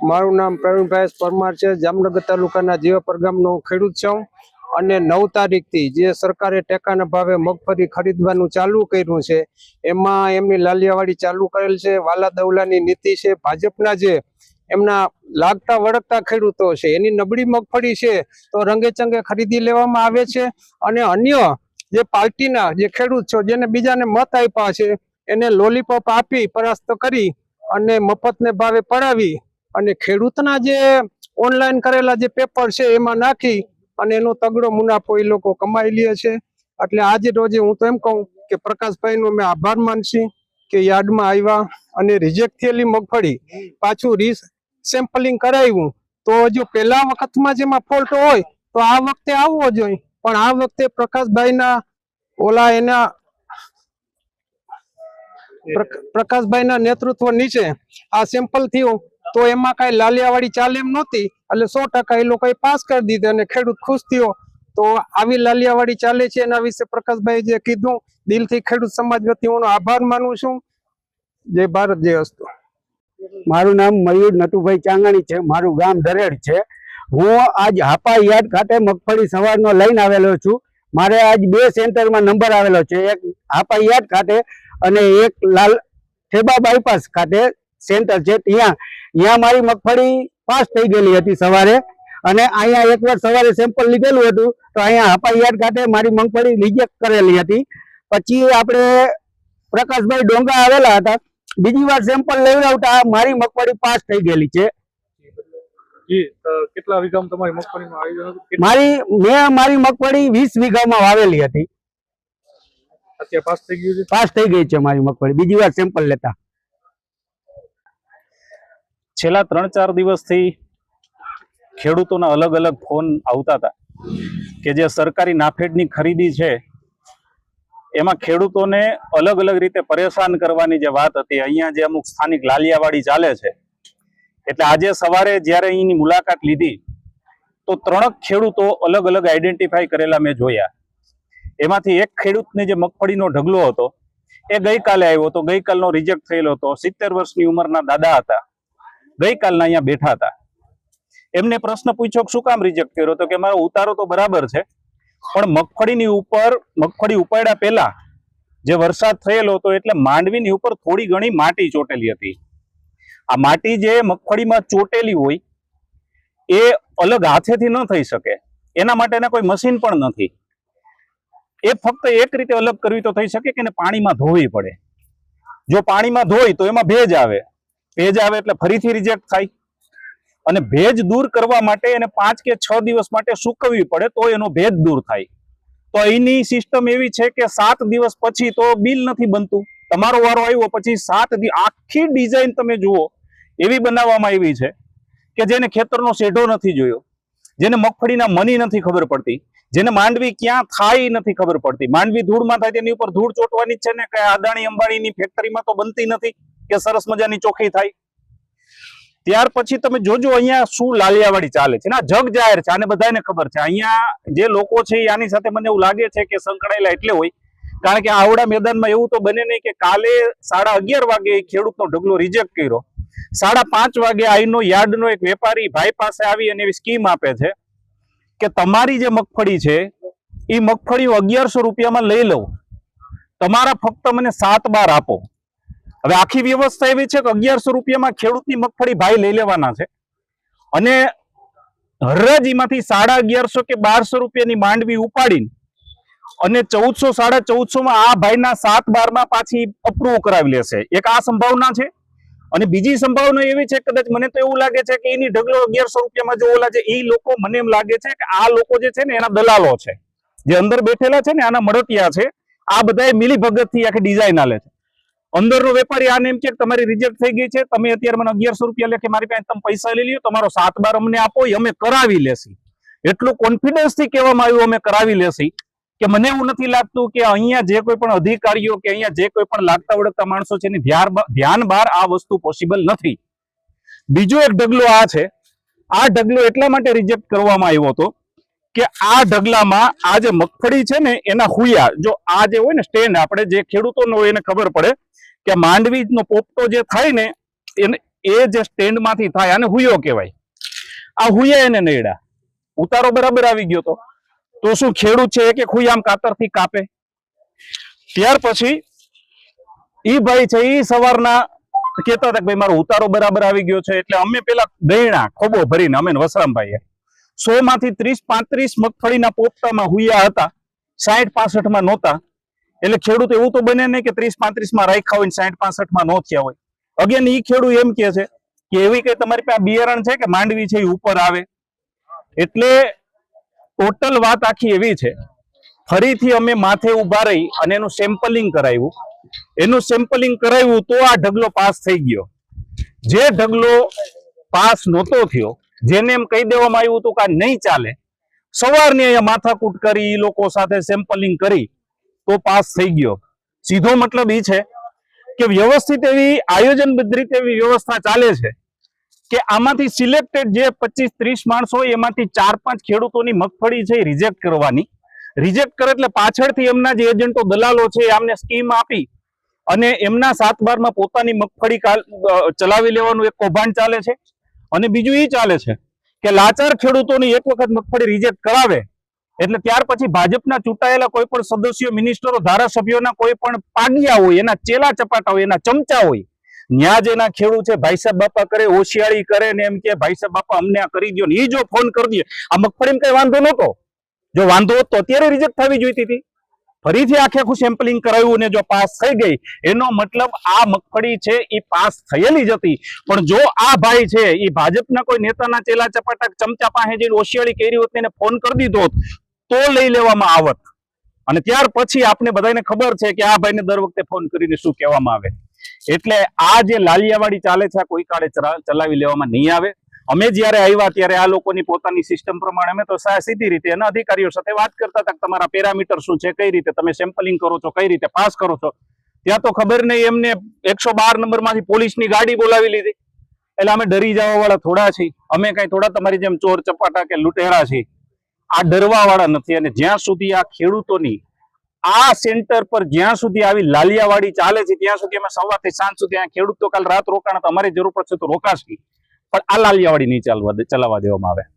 મારું નામ પ્રવીણભાઈ પરમાર છે. જામનગર તાલુકાના જીવાપર ગામનો ખેડૂત છું. અને નવ તારીખથી જે સરકારે ટેકાના ભાવે મગફળી ખરીદવાનું ચાલુ કર્યું છે, એમાં એમની લાલિયાવાડી ચાલુ કરેલ છે વાલા દવલાની નીતિ છે, ભાજપના જે એમના લાગતા વળગતા ખેડૂતો છે, એની નબળી મગફળી છે, તો રંગે ચંગે ખરીદી લેવામાં આવે છે. અને અન્ય જે પાર્ટીના જે ખેડૂત છે, જેને બીજાને મત આપ્યા છે, એને લોલીપોપ આપી પરાસ્ત કરી અને મફતને ભાવે પડાવી અને ખેડૂતના જે ઓનલાઈન કરેલા જે પેપર છે એમાં નાખી અને એનો તગડો મુનાફો એ લોકો કમાઈ લે છે. એટલે આજે રોજે હું તો એમ કહું કે પ્રકાશભાઈનો મેં આભાર માનશી કે યાર્ડમાં આવ્યા અને રિજેક્ટ થયેલી મગફળી, પાછું રી સેમ્પલિંગ કરાવ્યું. તો જો પહેલા વખતમાં જેમાં ફોલ્ટ હોય તો આ વખતે આવવો જોઈએ. પણ આ વખતે પ્રકાશભાઈના ઓલા એના પ્રક- પ્રકાશભાઈના નેતૃત્વ નીચે આ સેમ્પલ થયું. તો એમાં કઈ લાલિયાવાળી ચાલે એમ નહોતી. એટલે સો ટકા એ લોકોએ પાસ કરી દીધો અને ખેડૂત ખુશ થયો. તો આવી લાલિયાવાળી ચાલે છે એના વિશે પ્રકાશભાઈ જે કીધું, દિલથી ખેડૂત સમાજ વતી હું આભાર માનું છું. જય ભારત, જય અસ્તુ. મારું નામ મયુર નટુભાઈ ચાંગાણી છે. મારું ગામ દરેડ છે. હું આજ હાપા યાર્ડ ખાતે મગફળી સવારનો લઈને આવેલો છું. મારે આજ બે સેન્ટરમાં નંબર આવેલો છે. એક હાપા યાર્ડ ખાતે અને એક લાલ ઠેબા બાયપાસ ખાતે સેન્ટર છે. ત્યાં ત્યાં મારી મગફળી પાસ થઈ ગયેલી હતી સવારે. અને અહીંયા એકવાર સવારે સેમ્પલ લીધેલું હતું તો અહીંયા હાપા યાર્ડ ખાતે મારી મગફળી રિજેક્ટ કરેલી હતી. પછી આપણે પ્રકાશભાઈ ડોંગા આવેલા હતા. બીજી વાર સેમ્પલ લેવડાવતા મારી મગફળી પાસ થઈ ગયેલી છે. કેટલા વીઘામાં તમારી મગફળીનું આયોજન મારી મેં મારી મગફળી વીસ વીઘામાં વાવેલી હતી. પાસ થઈ ગઈ છે મારી મગફળી. બીજી વાર સેમ્પલ લેતા. છેલ્લા ત્રણ ચાર દિવસથી ખેડૂતોના અલગ અલગ ફોન આવતા હતા કે જે સરકારી નાફેડની ખરીદી છે, એમાં ખેડૂતોને અલગ અલગ રીતે પરેશાન કરવાની જે વાત હતી, અહીંયા જે અમુક સ્થાનિક લાલિયાવાડી ચાલે છે, એટલે આજે સવારે જ્યારે અહીંની મુલાકાત લીધી, તો ત્રણક ખેડૂતો અલગ અલગ આઈડેન્ટિફાઈ કરેલા મેં જોયા. એમાંથી એક ખેડૂતને જે મગફળીનો ઢગલો હતો, એ ગઈકાલે આવ્યો હતો, ગઈકાલનો રિજેક્ટ થયેલો હતો. સિત્તેર વર્ષની ઉંમરના દાદા હતા. ગઈકાલના અહીંયા બેઠા હતા. એમને પ્રશ્ન પૂછ્યો શું કામ રિજેક્ટ કર્યો? તો કે મારો ઉતારો તો બરાબર છે, પણ મગફળીની ઉપર, મગફળી ઉપાડ્યા પહેલા જે વરસાદ થયેલો હતો એટલે માંડવીની ઉપર થોડી ઘણી માટી ચોટેલી હતી. આ માટી જે મગફળીમાં ચોટેલી હોય, એ અલગ હાથેથી ન થઈ શકે. એના માટેના કોઈ મશીન પણ નથી. એ ફક્ત એક રીતે અલગ કરવી તો થઈ શકે કે પાણીમાં ધોવી પડે. જો પાણીમાં ધોઈ તો એમાં ભેજ આવે. ભેજ આવે એટલે ફરીથી રિજેક્ટ થાય. અને ભેજ દૂર કરવા માટે એને પાંચ કે છ દિવસ માટે સૂકવવી પડે તો એનો ભેજ દૂર થાય. તો અહીંની સિસ્ટમ એવી છે કે સાત દિવસ પછી તો બિલ નથી બનતું. તમારો વારો આવ્યો પછી સાત આખી ડિઝાઇન તમે જુઓ, એવી બનાવવામાં આવી છે કે જેને ખેતરનો શેઢો નથી જોયો, જેને મગફળીના મની નથી ખબર પડતી, જેને માંડવી ક્યાં થાય નથી ખબર પડતી. માંડવી ધૂળમાં થાય તેની ઉપર ધૂળ ચોટવાની છે ને કે અદાણી અંબાણીની ફેક્ટરીમાં તો બનતી નથી. કે સરસ મજાની ચોખ્ખી થાય. ત્યાર પછી તમે જોજો અહીંયા શું લાલિયાવાડી ચાલે છે ના જગ જાહેર છે, આને બધાને ખબર છે. અહીંયા જે લોકો છે આની સાથે મને એવું લાગે છે કે સંકળાયેલા એટલે હોય, કારણ કે આવડા મેદાનમાં એવું તો બને નહીં કે કાલે સાડા અગિયાર વાગે ખેડૂતનો ઢગલો રિજેક્ટ કર્યો. સાડા પાંચ વાગે આઈનો યાર્ડનો એક વેપારી ભાઈ પાસે આવી અને એવી સ્કીમ આપે છે કે તમારી જે મગફળી છે, એ મગફળી અગિયારસો રૂપિયામાં લઈ લઉં. તમારા ફક્ત મને સાત બાર આપો. હવે આખી વ્યવસ્થા એવી છે કે અગિયારસો રૂપિયામાં ખેડૂતની મગફળી ભાઈ લઈ લેવાના છે. અને હરજ એમાંથી સાડા અગિયારસો કે બારસો રૂપિયાની માંડવી ઉપાડીને અને ચૌદસો, સાડા ચૌદસો માં આ ભાઈના સાત બારમાં પાછી અપ્રૂવ કરાવી લેશે. એક આ સંભાવના છે. અને બીજી સંભાવના એવી છે કદાચ મને તો એવું લાગે છે કે એની ઢગલો અગિયારસો રૂપિયામાં જો ઓલા છે એ લોકો મને એમ લાગે છે કે આ લોકો જે છે ને એના દલાલો છે. જે અંદર બેઠેલા છે ને આના મળતિયા છે, આ બધા મિલી ભગતથી આખી ડિઝાઇન આલે છે. અંદરનો વેપારી આને એમ કે તમારી રિજેક્ટ થઈ ગઈ છે. તમે અત્યારે મને અગિયારસો રૂપિયા લેખે મારી પાસે તમે પૈસા લઈ લ્યો, તમારો સાત બાર અમને આપો, એ અમે કરાવી લેશી. એટલું કોન્ફિડન્સથી કહેવામાં આવ્યું, અમે કરાવી લેશી. કે મને એવું નથી લાગતું કે અહીંયા જે કોઈ પણ અધિકારીઓ કે અહીંયા જે કોઈ પણ લાગતા ઓળખતા માણસો છે એની ધ્યાન બહાર આ વસ્તુ પોસિબલ નથી. બીજો એક ઢગલો આ છે. આ ઢગલો એટલા માટે રિજેક્ટ કરવામાં આવ્યો હતો કે આ ઢગલામાં આ જે મગફળી છે ને એના હુયા, જો આ જે હોય ને સ્ટેન્ડ આપણે જે ખેડૂતોનો હોય એને ખબર પડે કે માંડવીનો પોપટો જે થાય ને, એને એ જે સ્ટેન્ડમાંથી થાય, આને હુયો કહેવાય. આ હુયા એને નડ્યા ઉતારો બરાબર આવી ગયો તો. તો શું ખેડૂત છે એક એક હુયામ કાતરથી કાપે? ત્યાર પછી ઈ ભાઈ છે ઈ સવારના કહેતા હતા કે ભાઈ મારો ઉતારો બરાબર આવી ગયો છે, એટલે અમે પેલા ગયણા ખોબો ભરીને, અમે વસરામભાઈએ સો માંથી ત્રીસ પાંત્રીસ મગફળીના પોપટામાં હુયા હતા. સાઠ પાસઠમાં નહોતા. એટલે ખેડૂત એવું તો બને નહીં કે ત્રીસ પાંત્રીસમાં રાખ્યા હોય સાઠ પાસઠમાં નો થયા હોય. અગેન ઈ ખેડૂત એમ કે છે કે એવી કઈ તમારી પાસે બિયારણ છે કે માંડવી છે એ ઉપર આવે? એટલે ટોટલ વાત આખી એવી છે. ફરીથી અમે માથે ઊભા રહી અને એનું સેમ્પલિંગ કરાવ્યું. એનું સેમ્પલિંગ કરાવ્યું તો આ ઢગલો પાસ થઈ ગયો. જે ઢગલો પાસ નહોતો થયો જેને એમ કહી દેવામાં આવ્યું હતું કે નહીં ચાલે. સવારની અહીંયા માથાકૂટ કરી એ લોકો સાથે સેમ્પલિંગ કરી, તો પાસ થઈ ગયો. સીધો મતલબ એ છે કે વ્યવસ્થિત એવી આયોજનબદ્ધ રીતે એવી વ્યવસ્થા ચાલે છે કે આમાંથી સિલેક્ટેડ જે પચીસ ત્રીસ માણસો એમાંથી ચાર પાંચ ખેડૂતોની મગફળી છે રિજેક્ટ કરવાની. રિજેક્ટ કરે એટલે પાછળથી એમના જે એજન્ટો દલાલો છે એમને સ્કીમ આપી અને એમના સાત બારમાં પોતાની મગફળી ચલાવી લેવાનું એક કૌભાંડ ચાલે છે. અને બીજું એ ચાલે છે કે લાચાર ખેડૂતોની એક વખત મગફળી રિજેક્ટ કરાવે, એટલે ત્યાર પછી ભાજપના ચૂંટાયેલા કોઈ પણ સદસ્યો મિનિસ્ટરો ધારાસભ્યોના કોઈ પણ પાગિયા હોય, એના ચેલા ચપાટા હોય, એના ચમચા હોય, ન્યા જેના ખેડૂત છે, ભાઈ સાહેબ બાપા કરે, હોશિયારી કરે ને એમ કે ભાઈ સાહેબ બાપા અમને આ કરી દો ને એ જો ફોન કરી દે આ મગફળીમાં કઈ વાંધો નહોતો? જો વાંધો હોત તો અત્યારે રિજેક્ટ થવી જોઈતી હતી. ફરીથી આખે આખું સેમ્પલિંગ કરાવ્યું ને જો પાસ થઈ ગઈ, એનો મતલબ આ મગફળી છે એ પાસ થયેલી જ હતી. પણ જો આ ભાઈ છે, એ ભાજપના કોઈ નેતાના ચેલા ચપાટા ચમચા પાસે જઈને ઓશિયાળી કેરી હોત ફોન કરી દીધો તો લઈ લેવામાં આવત. અને ત્યાર પછી આપણે બધાને ખબર છે કે આ ભાઈને દર વખતે ફોન કરીને શું કહેવામાં આવે. એટલે આ જે લાલિયાવાડી ચાલે છે, આ કોઈ કાળે ચલાવી લેવામાં નહીં આવે. અમે જ્યારે આવ્યા ત્યારે આ લોકોની પોતાની સિસ્ટમ પ્રમાણે અમે તો સીધી રીતે એના અધિકારીઓ સાથે વાત કરતા હતા તમારા પેરામીટર શું છે, કઈ રીતે તમે સેમ્પલિંગ કરો છો, કઈ રીતે પાસ કરો છો. ત્યાં તો ખબર નહીં, એમને એકસો બાર નંબરમાંથી પોલીસની ગાડી બોલાવી લીધી. એટલે અમે ડરી જવા વાળા થોડા છીએ. અમે કઈ થોડા તમારી જેમ ચોર ચપાટા કે લૂંટેરા છીએ. આ ડરવા વાળા નથી અને જ્યાં સુધી આ ખેડૂતોની આ સેન્ટર પર જ્યાં સુધી આવી લાલિયાવાડી ચાલે છે, ત્યાં સુધી અમે સવારથી સાંજ સુધી આ ખેડૂતો કાલ રાત રોકાણ તો અમારી જરૂર પડશે તો રોકાશે. પણ આ લાલિયાવાડી નહીં ચાલવા ચલાવવા દેવામાં આવે.